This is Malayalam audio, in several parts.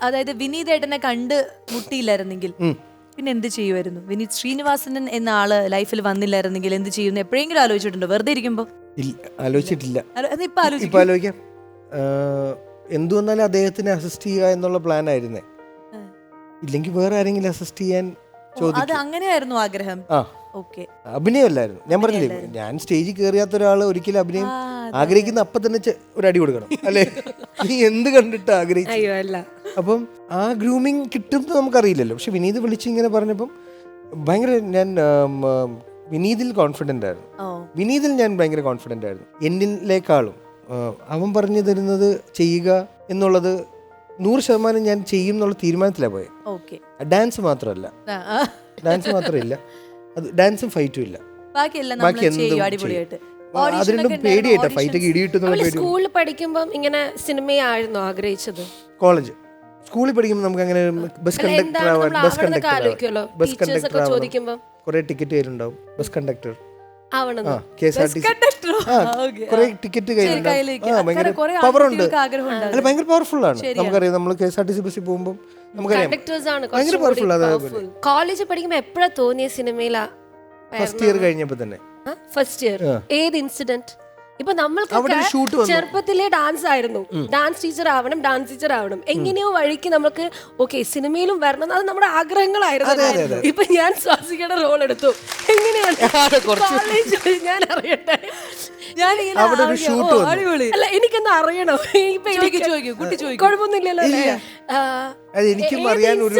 അതായത് വിനീതേട്ടനെ കണ്ട് മുട്ടിയില്ലായിരുന്നെങ്കിൽ പിന്നെ എന്ത് ചെയ്യുമായിരുന്നു വിനീത് ശ്രീനിവാസൻ എന്ന ആൾ ലൈഫിൽ വന്നില്ലായിരുന്നെങ്കിൽ എന്ത് ചെയ്യുന്നു എപ്പോഴെങ്കിലും ആലോചിച്ചിട്ടുണ്ടോ? വെറുതെ ഇരിക്കുമ്പോ? ആലോചിച്ചിട്ടില്ല. ഇപ്പൊ ആലോചിക്കും. എന്തു വന്നാലും അദ്ദേഹത്തിനെ അസിസ്റ്റ് ചെയ്യുക എന്നുള്ള പ്ലാൻ ആയിരുന്നേ. ഇല്ലെങ്കിൽ വേറെ ആരെങ്കിലും അസിസ്റ്റ് ചെയ്യാൻ അത് അങ്ങനെയായിരുന്നു ആഗ്രഹം. അഭിനയമല്ലായിരുന്നു ഞാൻ പറഞ്ഞില്ലേ ഞാൻ സ്റ്റേജിൽ കയറിയാത്ത ഒരാൾ ഒരിക്കലും അഭിനയം ആഗ്രഹിക്കുന്ന അപ്പൊ തന്നെ ഒരു അടി കൊടുക്കണം. അല്ലേ? നീ എന്ത് കണ്ടിട്ട് ആഗ്രഹിച്ചു? അയ്യോ അല്ല. അപ്പം ആ ഗ്രൂമിങ് കിട്ടുമെന്ന് നമുക്കറിയില്ലല്ലോ. പക്ഷെ വിനീത് വിളിച്ച് ഇങ്ങനെ പറഞ്ഞപ്പം ഭയങ്കര ഞാൻ വിനീതിൽ കോൺഫിഡന്റ് ആയിരുന്നു. വിനീതിൽ ഞാൻ ഭയങ്കര കോൺഫിഡന്റ് ആയിരുന്നു. എന്നിലേക്കാളും അവൻ പറഞ്ഞു തരുന്നത് ചെയ്യുക എന്നുള്ളത് നൂറ് ശതമാനം ഞാൻ ചെയ്യും എന്നുള്ള തീരുമാനത്തിലാണ് പോയത് ഡാൻസ് മാത്രമല്ല. ഡാൻസ് മാത്രമില്ല അത് ഡാൻസും ഫൈറ്റും ഇല്ല. ബാക്കി എന്തും ചെയ്യും. അടിപൊളിയായിട്ട് ആ, അത് രണ്ടും പേടിയായിട്ടാ ഫൈറ്റൊക്കെ ഇടിയിട്ടുന്നുള്ള പേടി സ്കൂളിൽ പഠിക്കുമ്പോൾ ഇങ്ങനെ സിനിമയായിരുന്നു ആഗ്രഹിച്ചത്. കോളേജ് സ്കൂളിൽ പഠിക്കുമ്പോൾ നമുക്ക് അങ്ങനെ ബസ് കണ്ടക്ടർ ആവാൻ ബസ് കണ്ടക്ടർ ബസ് കണ്ടക്ടർ ഒക്കെ ആവണം. ചോദിക്കുമ്പം. കുറെ ടിക്കറ്റ് കയ്യിലുണ്ടാവും. ബസ് കണ്ടക്ടർ ഭയങ്കര. പവർഫുൾ ആണ്. നമുക്കറിയാം നമ്മൾ K S R T C ബസ്സിൽ പോകുമ്പോൾ നമുക്കറിയാം. കോളേജ് പഠിക്കുമ്പോ എപ്പോഴാ തോന്നിയ സിനിമയിലാ ഫസ്റ്റ് ഇയർ കഴിഞ്ഞപ്പോ തന്നെ. ഫസ്റ്റ് ഇയർ ഏത് ഇൻസിഡന്റ് ഇപ്പൊ നമ്മൾക്ക് ചെറുപ്പത്തിലെ ഡാൻസ് ആയിരുന്നു. ഡാൻസ് ടീച്ചർ ആവണം ഡാൻസ് ടീച്ചർ ആവണം. എങ്ങനെയോ വഴിക്ക് നമുക്ക് ഓക്കെ സിനിമയിലും വരണം അത് നമ്മുടെ ആഗ്രഹങ്ങളായിരുന്നു. ഇപ്പൊ ഞാൻ സ്വാസികയുടെ റോൾ എടുത്തു. എങ്ങനെയാണ്? ഞാൻ അറിയട്ടെ. ഞാൻ ഇങ്ങനെ അവിടെ ഒരു ആകെ, വന്നു. അടിപൊളി. അല്ല എനിക്കൊന്ന് അറിയണോ. ഇപ്പൊ എനിക്ക് ചോദിക്കൂ, കുട്ടി ചോദിക്കൂ. കുഴപ്പമൊന്നുമില്ലല്ലോ എനിക്കും അറിയാൻ ഒരു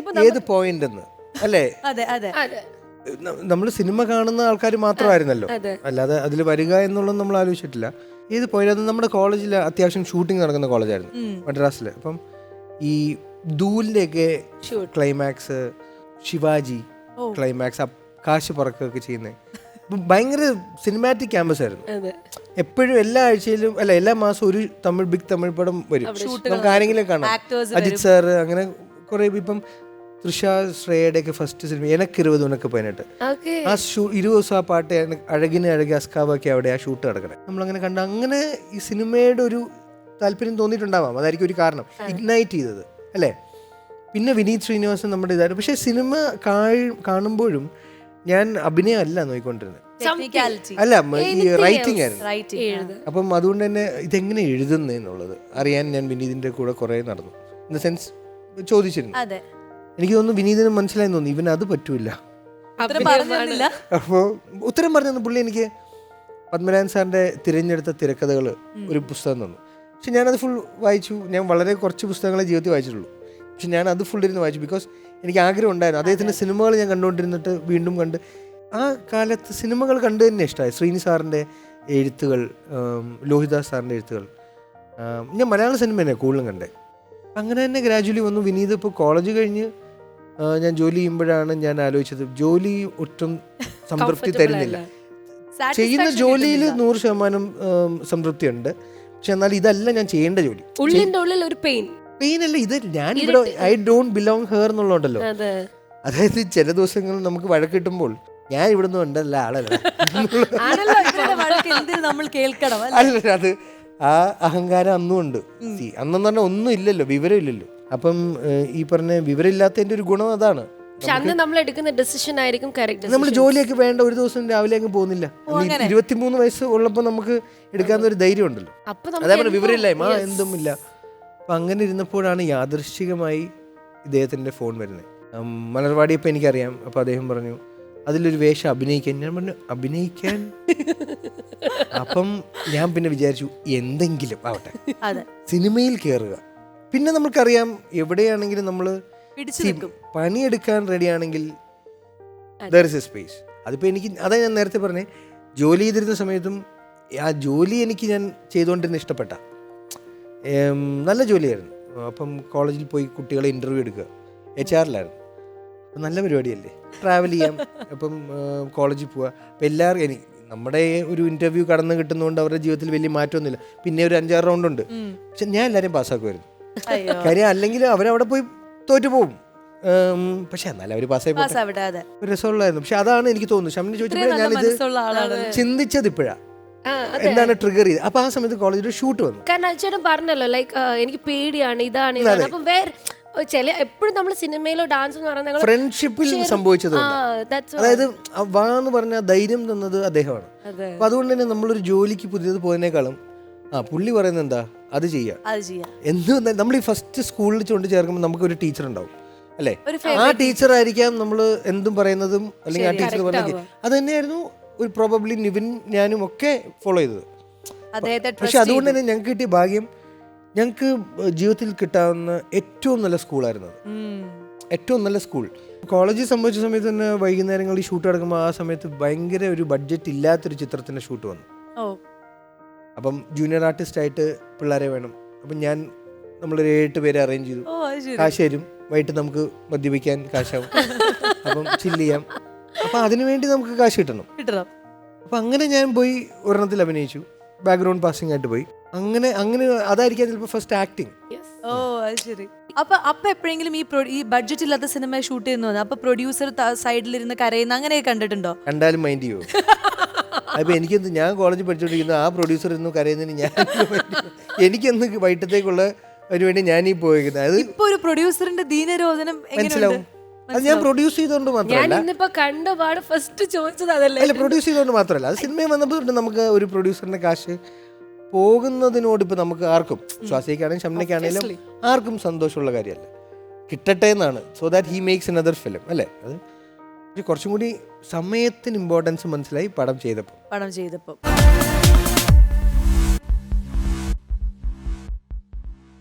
ഇപ്പൊ ഏത് പോയിന്റ് അല്ലേ? അതെ. അതെ. നമ്മൾ സിനിമ കാണുന്ന ആൾക്കാർ മാത്രമായിരുന്നല്ലോ. അല്ലാതെ അതിൽ വരിക എന്നുള്ളത് നമ്മൾ ആലോചിച്ചിട്ടില്ല. ഏത് പോയാലും നമ്മുടെ കോളേജിൽ അത്യാവശ്യം ഷൂട്ടിംഗ് നടക്കുന്ന കോളേജായിരുന്നു മദ്രാസിൽ അപ്പം ഈ ദൂലിന്റെയൊക്കെ ക്ലൈമാക്സ് ശിവാജി ക്ലൈമാക്സ് കാശ് പറക്കുകയൊക്കെ ചെയ്യുന്നത് ഭയങ്കര സിനിമാറ്റിക് ക്യാമ്പസ് ആയിരുന്നു. എപ്പോഴും എല്ലാ ആഴ്ചയിലും അല്ല എല്ലാ മാസവും ഒരു തമിഴ് ബിഗ് തമിഴ് പടം വരും. നമുക്ക് ആരെങ്കിലും കാണാം. അജിത് സാർ അങ്ങനെ കുറെ ഇപ്പം തൃഷ ശ്രേയയുടെ ഒക്കെ ഫസ്റ്റ് സിനിമ എനക്ക് ഇരുപത് ഉനക്ക് പതിനെട്ട്. ഓക്കെ. ആ ഷൂ ഇരുപത് ദിവസം ആ പാട്ട് അഴകിന് അഴകി അസ്കാവൊക്കെ അവിടെ ആ ഷൂട്ട് നടക്കണേ. നമ്മളങ്ങനെ കണ്ട അങ്ങനെ ഈ സിനിമയുടെ ഒരു താല്പര്യം തോന്നിയിട്ടുണ്ടാവാം. അതായിരിക്കും ഒരു കാരണം. ഇഗ്നൈറ്റ് ചെയ്തത്. അല്ലേ? പിന്നെ വിനീത് ശ്രീനിവാസൻ നമ്മുടെ ഇതായിരുന്നു. പക്ഷേ സിനിമ കാണുമ്പോഴും ഞാൻ അഭിനയമല്ല നോക്കിക്കൊണ്ടിരുന്നത്. ടെക്നിക്കാലിറ്റി അല്ല ഈ റൈറ്റിംഗ് ആയിരുന്നു. അപ്പം അതുകൊണ്ട് തന്നെ ഇതെങ്ങനെ എഴുതുന്നതെന്നുള്ളത് അറിയാൻ ഞാൻ വിനീതിന്റെ കൂടെ കുറേ നടന്നു. ഇൻ ദ സെൻസ് ചോദിച്ചിരുന്നു. അതെ. എനിക്ക് തോന്നുന്നു വിനീതിന് മനസ്സിലായി തോന്നുന്നു ഇവന് അത് പറ്റൂല. അപ്പോൾ ഉത്തരം പറഞ്ഞു പുള്ളി എനിക്ക് പത്മനാഭൻ സാറിന്റെ തിരഞ്ഞെടുത്ത തിരക്കഥകൾ ഒരു പുസ്തകം തന്നു. പക്ഷെ ഞാനത് ഫുൾ വായിച്ചു. ഞാൻ വളരെ കുറച്ച് പുസ്തകങ്ങളെ ജീവിതത്തിൽ വായിച്ചിട്ടുള്ളൂ. പക്ഷെ ഞാൻ അത് ഫുൾ ഇരുന്ന് വായിച്ചു ബിക്കോസ് എനിക്ക് ആഗ്രഹം ഉണ്ടായിരുന്നു. അദ്ദേഹത്തിന്റെ സിനിമകൾ ഞാൻ കണ്ടുകൊണ്ടിരുന്നിട്ട് വീണ്ടും കണ്ട് ആ കാലത്ത് സിനിമകൾ കണ്ടു തന്നെ ഇഷ്ടമായി ശ്രീനി സാറിന്റെ എഴുത്തുകൾ ലോഹിദാസ് സാറിന്റെ എഴുത്തുകൾ. ഞാൻ മലയാള സിനിമ തന്നെ കൂടുതലും കണ്ടേ. അങ്ങനെ തന്നെ ഗ്രാജുവലി വന്നു. വിനീത് ഇപ്പോൾ കോളേജ് കഴിഞ്ഞ് ഞാൻ ജോലി ചെയ്യുമ്പോഴാണ് ഞാൻ ആലോചിച്ചത്. ജോലി ഒട്ടും സംതൃപ്തി തരുന്നില്ല. ചെയ്യുന്ന ജോലിയിൽ നൂറ് ശതമാനം സംതൃപ്തി ഉണ്ട് പക്ഷെ എന്നാൽ ഇതല്ല ഞാൻ ചെയ്യേണ്ട ജോലി. ഉള്ളിന്റെ ഉള്ളിൽ ഒരു പെയിൻ പെയിൻ അല്ല ഇത് ഞാൻ ഇവിടെ ഐ ഡോണ്ട് ബിലോങ് ഹെയർ എന്നുള്ളതുണ്ടല്ലോ. അതെ. അതായത് ചില ദിവസങ്ങൾ നമുക്ക് വഴക്കിട്ടുമ്പോൾ ഞാൻ ഇവിടെ നിന്ന് ഉണ്ടല്ല ആളല്ല അല്ല? അത് ആ അഹങ്കാരം അന്നും ഉണ്ട് അന്നെന്ന് പറഞ്ഞാൽ ഒന്നും ഇല്ലല്ലോ വിവരം ഇല്ലല്ലോ അപ്പം ഈ പറഞ്ഞ വിവരമില്ലാത്തതിന്റെ ഒരു ഗുണം അതാണ്. പക്ഷെ അന്ന് നമ്മൾ എടുക്കുന്ന ഡെസിഷൻ ആയിരിക്കും കറക്റ്റ് നമ്മൾ ജോലിയൊക്കെ വേണ്ട ഒരു ദിവസം രാവിലെ അങ്ങ് പോകുന്നില്ല. ഇരുപത്തിമൂന്ന് വയസ്സ് ഉള്ളപ്പോൾ നമുക്ക് എടുക്കാവുന്ന ഒരു ധൈര്യം ഉണ്ടല്ലോ. അതേപോലെ വിവരമില്ലായ്മ ആ, എന്തും ഇല്ല അപ്പം അങ്ങനെ ഇരുന്നപ്പോഴാണ് യാദൃശ്ചികമായി ഇദ്ദേഹത്തിന്റെ ഫോൺ വരുന്നത്. മലർവാടി മലർവാടിയപ്പോൾ എനിക്കറിയാം. അപ്പോൾ അദ്ദേഹം പറഞ്ഞു അതിലൊരു വേഷം അഭിനയിക്കാൻ. ഞാൻ പറഞ്ഞു അഭിനയിക്കാൻ? അപ്പം ഞാൻ പിന്നെ വിചാരിച്ചു എന്തെങ്കിലും ആവട്ടെ. സിനിമയിൽ കയറുക പിന്നെ നമുക്കറിയാം എവിടെയാണെങ്കിലും നമ്മൾ പണിയെടുക്കാൻ റെഡിയാണെങ്കിൽ ദർ ഇസ് എ സ്പേസ് അതിപ്പോൾ എനിക്ക് അതാ ഞാൻ നേരത്തെ പറഞ്ഞേ ജോലി ചെയ്തിരുന്ന സമയത്തും ആ ജോലി എനിക്ക് ഞാൻ ചെയ്തുകൊണ്ടിരുന്ന ഇഷ്ടപ്പെട്ട. നല്ല ജോലിയായിരുന്നു. അപ്പം കോളേജിൽ പോയി കുട്ടികളെ ഇന്റർവ്യൂ എടുക്കുക. എച്ച് ആറിലായിരുന്നു അപ്പം നല്ല പരിപാടിയല്ലേ? ട്രാവൽ ചെയ്യാം. അപ്പം കോളേജിൽ പോവുക. അപ്പം എല്ലാവർക്കും എനിക്ക് നമ്മുടെ ഒരു ഇന്റർവ്യൂ കടന്നു കിട്ടുന്നതുകൊണ്ട് അവരുടെ ജീവിതത്തിൽ വലിയ മാറ്റമൊന്നുമില്ല. പിന്നെ ഒരു അഞ്ചാറ് റൗണ്ട് ഉണ്ട്. പക്ഷെ ഞാൻ എല്ലാവരെയും പാസ്സാക്കുമായിരുന്നു കാര്യം അല്ലെങ്കിൽ അവരവിടെ പോയി തോറ്റു പോകും പക്ഷെ എന്നാലും അവർ പാസ്സായി രസമുള്ളായിരുന്നു പക്ഷെ അതാണ് എനിക്ക് തോന്നുന്നു ഷമിന് ഇത്രയും ചോദിച്ചപ്പോഴേ ഇത് ഞാനിത് ചിന്തിച്ചത് ഇപ്പോഴാ. എന്താണ് ട്രിഗർ ചെയ്ത് അപ്പൊ ആ സമയത്ത് കോളേജിൽ ഷൂട്ട് വന്നു. കാരണം ചേട്ടൻ പറഞ്ഞല്ലോ ലൈക്ക് എനിക്ക് പേടിയാണ് ഇതാണ് ഇതാണ്. അപ്പം വേറെ ചില എപ്പോഴും നമ്മൾ സിനിമയിലോ ഡാൻസ് എന്ന് പറയുന്നത് ഫ്രണ്ട്ഷിപ്പിൽ സംഭവിച്ചത് അതായത് വാന്ന് വാ എന്ന് പറഞ്ഞ ധൈര്യം തന്നത് അദ്ദേഹമാണ്. അപ്പൊ അതുകൊണ്ട് തന്നെ നമ്മളൊരു ജോലിക്ക് പുതിയത് പോയതിനേക്കാളും ആ പുള്ളി പറയുന്നത് എന്താ? അത് ചെയ്യാം. അത് ചെയ്യാം. എന്ത് നമ്മൾ ഈ ഫസ്റ്റ് സ്കൂളിൽ കൊണ്ട് ചേർക്കുമ്പോൾ നമുക്ക് ഒരു ടീച്ചർ ഉണ്ടാവും. അല്ലേ? ഒരു ആ ടീച്ചർ ആയിരിക്കാം നമ്മൾ എന്തും പറയുന്നതും അല്ലെങ്കിൽ ആ ടീച്ചർ പറഞ്ഞ അത് തന്നെയായിരുന്നു ഒരു പ്രോബബ്ലി നിവിൻ ഞാനും ഒക്കെ ഫോളോ ചെയ്തത്. അദ്ദേഹത്തെ പക്ഷെ അതുകൊണ്ട് തന്നെ ഞങ്ങൾക്ക് കിട്ടിയ ഭാഗ്യം ഞങ്ങൾക്ക് ജീവിതത്തിൽ കിട്ടാവുന്ന ഏറ്റവും നല്ല സ്കൂളായിരുന്നു അത്. ഏറ്റവും നല്ല സ്കൂൾ കോളേജിൽ സംബന്ധിച്ച സമയത്ത് തന്നെ വൈകുന്നേരങ്ങളിൽ ഷൂട്ട് നടക്കുമ്പോൾ ആ സമയത്ത് ഭയങ്കര ഒരു ബഡ്ജറ്റ് ഇല്ലാത്തൊരു ചിത്രത്തിന്റെ ഷൂട്ട് വന്നു. അപ്പം ജൂനിയർ ആർട്ടിസ്റ്റ് ആയിട്ട് പിള്ളേരെ വേണം. അപ്പം ഞാൻ നമ്മളൊരു ഏഴെട്ട് പേരെ അറേഞ്ച് ചെയ്തു. കാശ് തരും. വൈകിട്ട് നമുക്ക് മദ്യപിക്കാൻ കാശാവും. അപ്പം ചില്ല് ചെയ്യാം. അപ്പം അതിനു വേണ്ടി നമുക്ക് കാശ് കിട്ടണം. കിട്ടണം. അപ്പം അങ്ങനെ ഞാൻ പോയി ഒരെണ്ണത്തിൽ അഭിനയിച്ചു. ബാക്ക്ഗ്രൗണ്ട് പാസിംഗ് ആയിട്ട് പോയി. അങ്ങനെ അങ്ങനെ അതായിരിക്കാം ചിലപ്പോൾ ഫസ്റ്റ് ആക്ടിങ്. ഓ അത് ശരി. അപ്പൊ അപ്പൊ എപ്പോഴെങ്കിലും ഈ ഈ ബഡ്ജറ്റ് ഇല്ലാത്ത സിനിമ ഷൂട്ട് ചെയ്യുന്നു അപ്പൊ പ്രൊഡ്യൂസർ സൈഡിലിരുന്ന് കരയുന്ന അങ്ങനെയൊക്കെ കണ്ടിട്ടുണ്ടോ? കണ്ടാലും മൈൻഡ് ചെയ്യുമോ അപ്പൊ എനിക്കെന്ത് ഞാൻ കോളേജിൽ പഠിച്ചുകൊണ്ടിരിക്കുന്ന ആ പ്രൊഡ്യൂസർ ഇന്ന് കരയുന്നതിന് ഞാൻ എനിക്കെന്ന് വൈകിട്ടത്തേക്കുള്ള പരിപാടി വേണ്ടി ഞാൻ ഈ പോയിരിക്കുന്നത് അത് ഇപ്പൊ ഒരു പ്രൊഡ്യൂസറിന്റെ ദീനരോധനം മനസ്സിലാവും. അത് ഞാൻ പ്രൊഡ്യൂസ് ചെയ്തുകൊണ്ട് ഞാൻ മാത്രമല്ല. ഇന്നിപ്പോ കണ്ട പാട് ഫസ്റ്റ് ചോദിച്ചത് അതല്ലേ. അല്ല പ്രൊഡ്യൂസ് ചെയ്തുകൊണ്ട് മാത്രമല്ല. അത് സിനിമയിൽ വന്നപ്പോൾ നമുക്ക് ഒരു പ്രൊഡ്യൂസറിന്റെ കാശ് പോകുന്നതിനോട് ഇപ്പൊ നമുക്ക് ആർക്കും ശ്വാസിക്കാണെങ്കിലും ഷംനയ്ക്കാണെങ്കിലും ആർക്കും സന്തോഷമുള്ള കാര്യമല്ല. കിട്ടട്ടെ എന്നാണ്. So that he makes another film അല്ലേ? അത് കുറച്ചും കൂടി സമയത്തിന് ഇമ്പോർട്ടൻസ് മനസ്സിലായി പടം ചെയ്തപ്പോൾ. പടം ചെയ്തപ്പോ